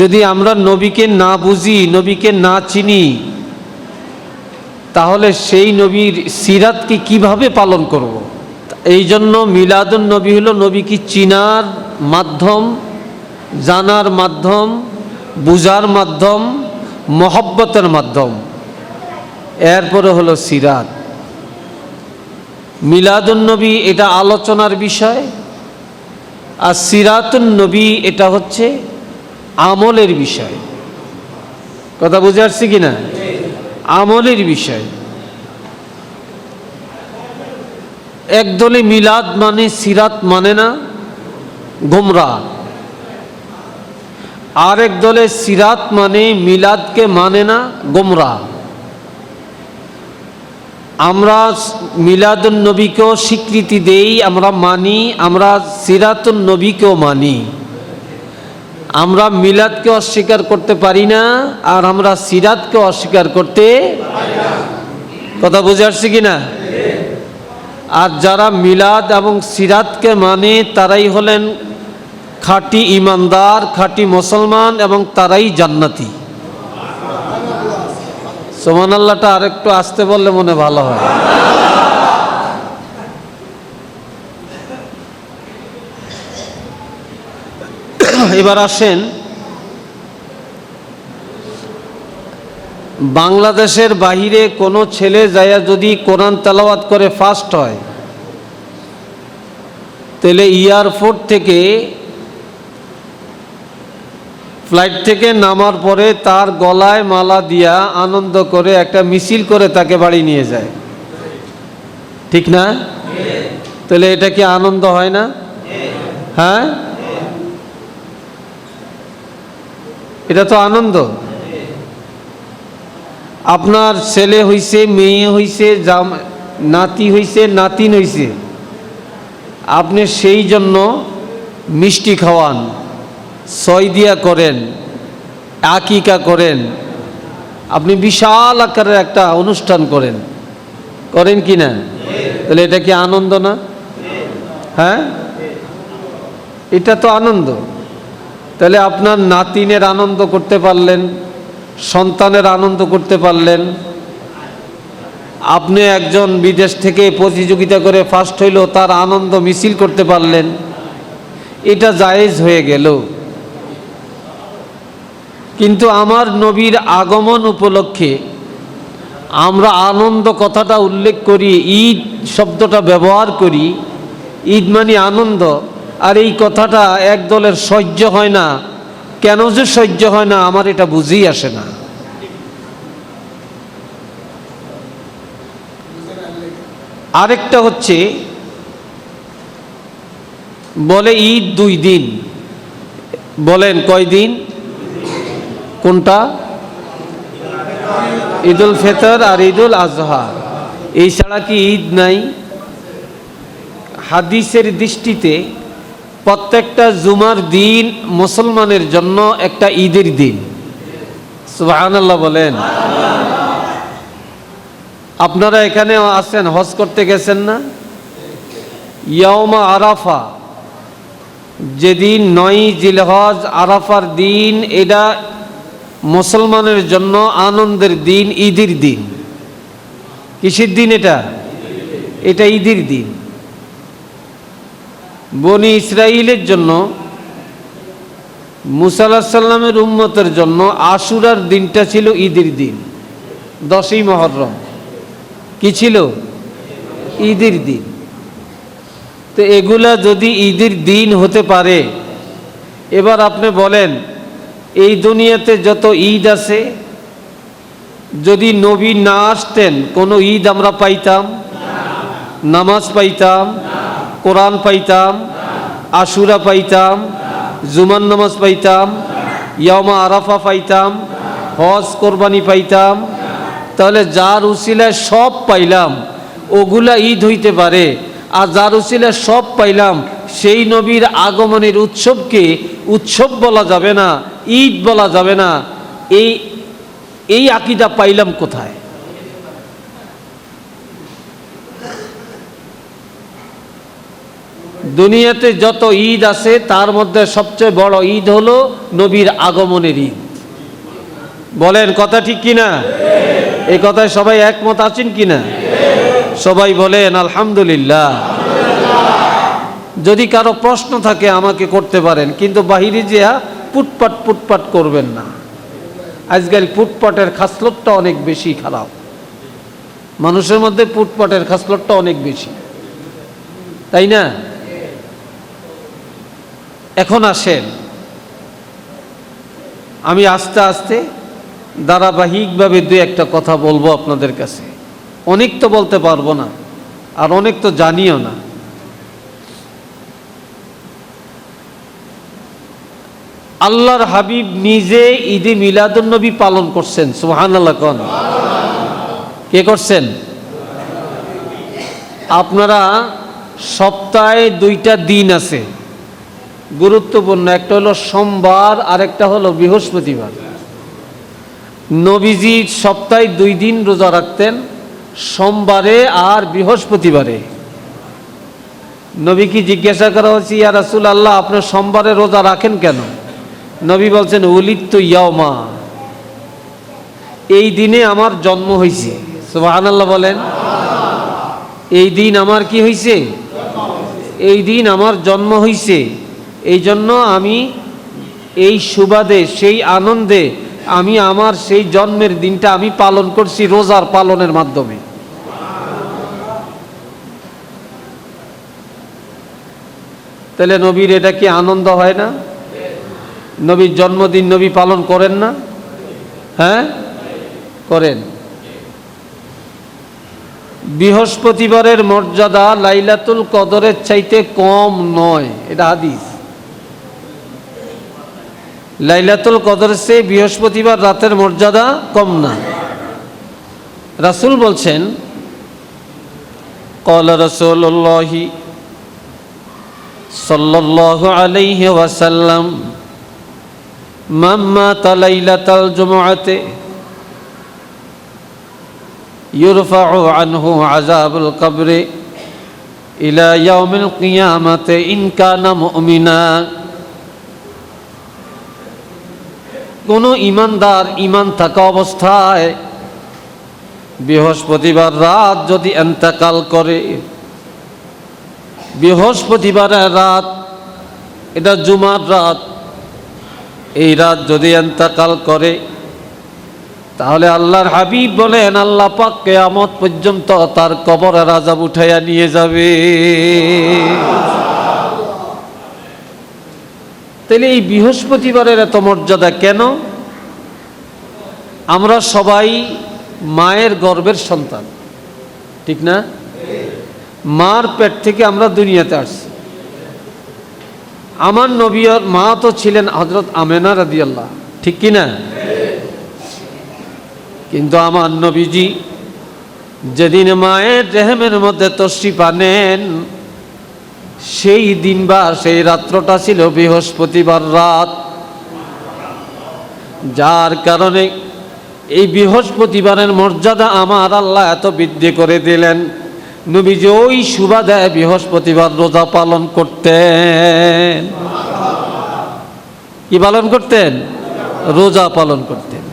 যদি আমরা নবীকে না বুঝি, নবীকে না চিনি, তাহলে সেই নবীর সিরাতকে কীভাবে পালন করব। এই জন্য মিলাদুন নবী হলো নবীকে চিনার মাধ্যম, জানার মাধ্যম বুজার মাধ্যম, মহব্বতের মাধ্যম এরপরে হলো সিরাত মিলাদুন নবী এটা আলোচনার বিষয়, আর সিরাতুন নবী এটা হচ্ছে আমলের বিষয়। কথা বুঝে আসছি কি না? আমলের বিষয়। একদলে মিলাদ মানে সিরাত মানে না গোমরা আরেক দলে সিরাত মানে মিলাদকে মানে না গোমরা আমরা মিলাদুন নবীকেও স্বীকৃতি দেই, আমরা মানি, আমরা সিরাতুন নবীকেও মানি। আমরা মিলাদকে অস্বীকার করতে পারি না আর আমরা সিরাতকে অস্বীকার করতে কথা বুঝে আসছি কি না? আর যারা মিলাদ এবং সিরাতকে মানে তারাই হলেন খাঁটি ইমানদার, খাঁটি মুসলমান এবং তারাই জান্নাতি। সোমান আল্লাহটা আরেকটু আসতে বললে মনে ভালো হয়। এবার আসেন বাংলাদেশের বাহিরে কোনো ছেলে যায়া যদি কোরআন তেলাওয়াত করে ফার্স্ট হয় তাহলে এয়ারপোর্ট থেকে ফ্লাইট থেকে নামার পরে তার গলায় মালা দিয়া আনন্দ করে একটা মিছিল করে তাকে বাড়ি নিয়ে যায়। ঠিক না? তাহলে এটা কি আনন্দ হয় না? হ্যাঁ? এটা তো আনন্দ। আপনার ছেলে হইছে, মেয়ে হইছে, জাম, নাতি হইছে, নাতিন হইছে। আপনি সেই জন্য মিষ্টি খাওয়ান ছয় দিয়া করেন, আকিকা করেন। আপনি বিশাল আকারের একটা অনুষ্ঠান করেন। করেন কি না? তাহলে এটা কি আনন্দ না? হ্যাঁ? এটা তো আনন্দ। তাহলে আপনার নাতিনের আনন্দ করতে পারলেন, সন্তানের আনন্দ করতে পারলেন। আপনি একজন বিদেশ থেকে প্রতিযোগিতা করে ফার্স্ট হইল, তার আনন্দ মিছিল করতে পারলেন। এটা জায়েজ হয়ে গেল। কিন্তু আমার নবীর আগমন উপলক্ষে আমরা আনন্দ কথাটা উল্লেখ করি, ঈদ শব্দটা ব্যবহার করি। ঈদ মানে আনন্দ। আর এই কথাটা এক দলের সহ্য হয় না। কেন যে সহ্য হয় না, আমার এটা বুঝেই আসে না। আরেকটা হচ্ছে, বলে ঈদ দুই দিন। বলেন, কয় দিন? কোনটা? ঈদুল ফেতর আর ঈদুল আজহা। এই ছাড়া কি ঈদ নাই? হাদিসের দৃষ্টিতে প্রত্যেকটা জুমার দিন মুসলমানের জন্য একটা ঈদের দিন। সুবাহান আল্লাহ বলেন। আপনারা এখানে আছেন, হজ করতে গেছেন না? ইয়মা আরাফা, যেদিন নয় জিলহজ, আরাফার দিন, এটা মুসলমানের জন্য আনন্দের দিন, ঈদের দিন। কিসের দিন এটা? এটা ঈদের দিন। বনি ইসরাইলের জন্য মুসাল্লাহ সাল্লামের উম্মতের জন্য আশুরার দিনটা ছিল ঈদের দিন, দশই মহরম। কি ছিল? ঈদের দিন। তো এগুলা যদি ঈদের দিন হতে পারে, এবার আপনি বলেন, এই দুনিয়াতে যত ঈদ আছে, যদি নবী না আসতেন, কোনো ঈদ আমরা পাইতাম? নামাজ পাইতাম? কোরআন পাইতাম? আশুরা পাইতাম জুমান নামাজ পাইতাম ইয়মা আরাফা পাইতাম, হজ কোরবানি পাইতাম। তাহলে যার উসিলায় সব পাইলাম, ওগুলা ঈদ হইতে পারে। আর যার উসিলায় সব পাইলাম, সেই নবীর আগমনের উৎসবকে উৎসব বলা যাবে না, ঈদ বলা যাবে না। এই এই আকিদা পাইলাম কোথায়? দুনিয়াতে যত ঈদ আছে, তার মধ্যে সবচেয়ে বড় ঈদ হলো নবীর আগমনের ঈদ। বলেন কথা ঠিক কিনা? এই কথায় সবাই একমত আছেন কিনা? সবাই বলেন, আলহামদুলিল্লাহ। যদি কারও প্রশ্ন থাকে, আমাকে করতে পারেন। কিন্তু বাহিরে যে পুটপাট পুটপাট করবেন না। আজকাল পুটপাটের খাসলতটা অনেক বেশি খারাপ। মানুষের মধ্যে পুটপাটের খাসলতটা অনেক বেশি। তাই না? এখন আসেন। আমি আস্তে আস্তে ধারাবাহিকভাবে দু একটা কথা বলব আপনাদের কাছে। অনেক তো বলতে পারব না, আর অনেক তো জানিও না। আল্লাহর হাবিব নিজে ঈদে মিলাদুন্নবী পালন করছেন সুহান আল্লাহ কন। কে করছেন? আপনারা সপ্তাহে দুইটা দিন আছে। গুরুত্বপূর্ণ, একটা হলো সোমবার আর একটা হলো বৃহস্পতিবার। নবীজি সপ্তাহে দুই দিন রোজা রাখতেন, সোমবারে আর বৃহস্পতিবারে। নবী কি জিজ্ঞাসা করা হচ্ছে ইয়া রাসুল আল্লাহ আপনার সোমবারে রোজা রাখেন কেন? নবী বলছেন উলিত ইয়ামা এই দিনে আমার জন্ম হয়েছে। সুবাহান আল্লাহ বলেন, এই দিন আমার কি হয়েছে? এই দিন আমার জন্ম হয়েছে। এই জন্য আমি এই সুবাদে, সেই আনন্দে আমি আমার সেই জন্মের দিনটা আমি পালন করছি রোজার পালনের মাধ্যমে। তাহলে নবীর এটা কি আনন্দ হয় না? নবীর জন্মদিন নবী পালন করেন না? হ্যাঁ? করেন। বৃহস্পতিবারের মর্যাদা লাইলাতুল কদরের চাইতে কম নয়, এটা হাদিস। লাইলাতুল কদর সে বৃহস্পতিবার রাতের মর্যাদা কম না। রাসুল বলছেন, কল রসোল্লাহি সাল্লাল্লাহু আলাইহি ওয়াসাল্লাম, মাম্মা তালাইলাতাল জুমআতে ইউরফাউ আনহু আযাবুল কবরে ইলা ইয়াউমিল কিয়ামাতে ইন কানা মুমিনা। কোন ইমানদার ইমান থাকা অবস্থায় বৃহস্পতিবার রাত যদি এন্তেকাল করে, বৃহস্পতিবারের রাত, এটা জুমার রাত, এই রাত যদি এন্তেকাল করে, তাহলে আল্লাহর হাবিব বলেন, আল্লাহ পাক কেয়ামত পর্যন্ত তার কবরের আজাব উঠাইয়া নিয়ে যাবে। তাহলে এই বৃহস্পতিবারের এত মর্যাদা কেন? আমরা সবাই মায়ের গর্ভের সন্তান, ঠিক না? মার পেট থেকে আমরা দুনিয়াতে আসছি। আমার নবীর মা তো ছিলেন হজরত আমেনা রাদিয়াল্লাহ, ঠিক কি না? কিন্তু আমার নবীজি যেদিন মায়ের রেহেমের মধ্যে তশ্রিফা নেন সেই দিন বা সেই রাত্রটা ছিল বৃহস্পতিবার রাত। যার কারণে এই বৃহস্পতিবারের মর্যাদা আমার আল্লাহ এত বৃদ্ধি করে দিলেন। নবীজি ওই সুবাদে বৃহস্পতিবার রোজা পালন করতেন। কি পালন করতেন? রোজা পালন করতেন।